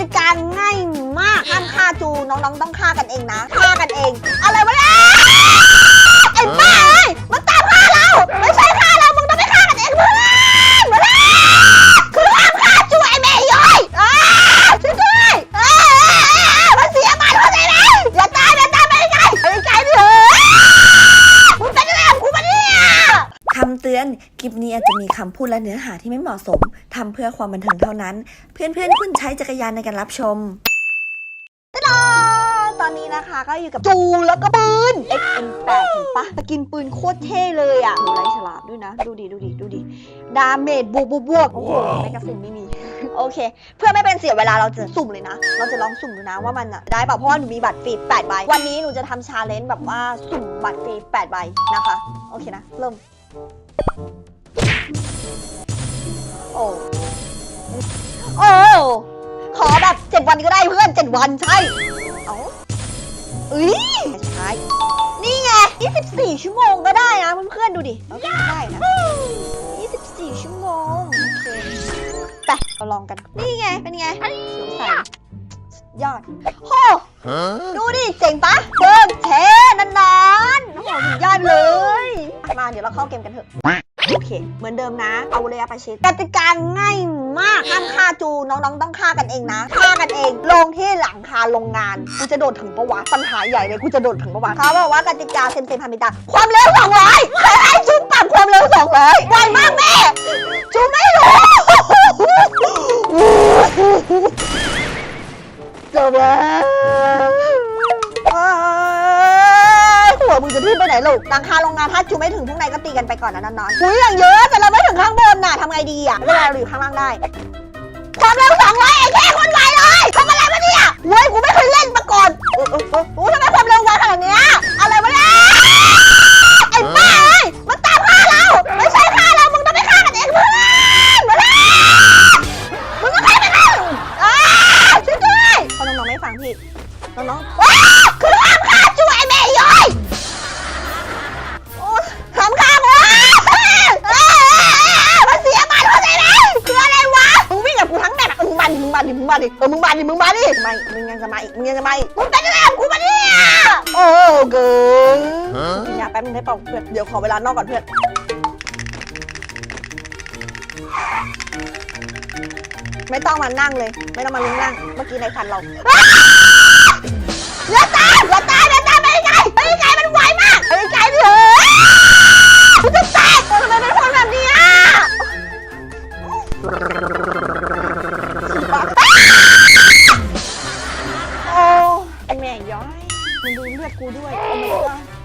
ติกาง่ายมากห้ามฆ่าจูน้องๆต้องฆ่ากันเองนะฆ่ากันเอง อะไรวะเนี่ยไอ้บ้าำเตือน คลิปนี้อาจจะมีคำพูดและเนื้อหาที่ไม่เหมาะสม ทำเพื่อความบันเทิงเท่านั้น เพื่อนๆคุณใช้จักรยานในการรับชมตอนนี้นะคะก็อยู่กับจูแล้วก็ปืน XM8 เห็นปะสกินปืนโคตรเท่เลยอะดูไรฉลาดด้วยนะ ดูดิ ดูดิ ดูดิ ดาเมจบวกบวกบวกโอ้โหแมกกาซินไม่มีโอเค เพื่อไม่เป็นเสียเวลาเราจะสุ่มเลยนะ เราจะลองสุ่มดูนะว่ามันอะได้เปล่าเพราะว่าหนูมีบัตรฟรี8ใบวันนี้หนูจะทำชาเลนจ์แบบว่าสุ่มบัตรฟรี8ใบนะคะ โอเคนะ เริ่ม โอ้ โอ้ ขอแบบเจ็ดวันก็ได้เพื่อนเจ็ดวันใช่ เอาอุ้ยสุดท้าย นี่ไง 24 ชั่วโมงก็ได้นะเพื่อนๆดูดิเราก็ได้นะ 24 ชั่วโมง โอเคไปเราลองกัน นี่ไง เป็นไงสียวใสสุดยอดโห ดูดิ เจ๋งปะเพิ่มเทนาน ๆโอ้โหสุดยอดเลย มาเดี๋ยวเราเข้าเกมกันเถอะ โอเค เหมือนเดิมนะ เอาเลยอาปาชิตกติกาง่ายมากห้ามฆ่าจูน้องๆต้องฆ่ากันเองนะฆ่ากันเอง ลงที่หลังคาโรงงานกูจะโดดถึงปะวะปัญหาใหญ่เลยกูจะโดดถึงปะวะเขาบอกว่ากติกาเซมเซมพามิตาความเร็วสองร้อยใครให้จูปรับความเร็วสองร้อยไวมากแม่จูไม่รู้จบแล้ว มึงจะที่ไปไหนลูกหลังคาโรงงานถ้าจูไม่ถึงข้างในก็ตีกันไปก่อนนะนอนๆอุ้ยอย่างเยอะแต่เราไม่ถึงข้างบนน่ะทำไงดีอะเวลาเราอยู่ข้างล่างได้ความเร็วสองร้อยไอ้แค่คนไวเลยทำอะไรวะเนี่ยเว้ยกูไม่เคยเล่นมาก่อนโอ้โหโอ้ทำไมความเร็วไวขนาดเนี้ยอะไรวะเนี่ยไอ้บ้าเอ้ยมันตามฆ่าเราไม่ใช่ฆ่าเรามึงต้องไปฆ่ากันเองเพื่อนมาเลยมึงก็ฆ่าไปเลยอ้าช่วยด้วยพราะน้องๆไม่ฟังพี่น้องๆว้าคือ มึงมาดิมึงมาดิเออมึงมาดิมึงมาดิไม่มึงยังจะมาอีกมึงยังจะมาอีกมึงเป็นอะไรกับกูมาเนี่ยโอ้เกินกินยาแป๊บนึงได้เปล่าเพื่อนเดี๋ยวขอเวลานอกก่อนเพื่อนไม่ต้องมานั่งเลย ไม่ต้องมาลุกนั่ง เมื่อกี้ในคันเราอย่าตายอย่าตายอย่าตายไปไกลไปไกลมันไวมากไปไกลดิเถอะกูจะตายทำไมเป็นคนแบบนี้อะ ย้อยมันดูเลือดกูด้วยโอ้ my god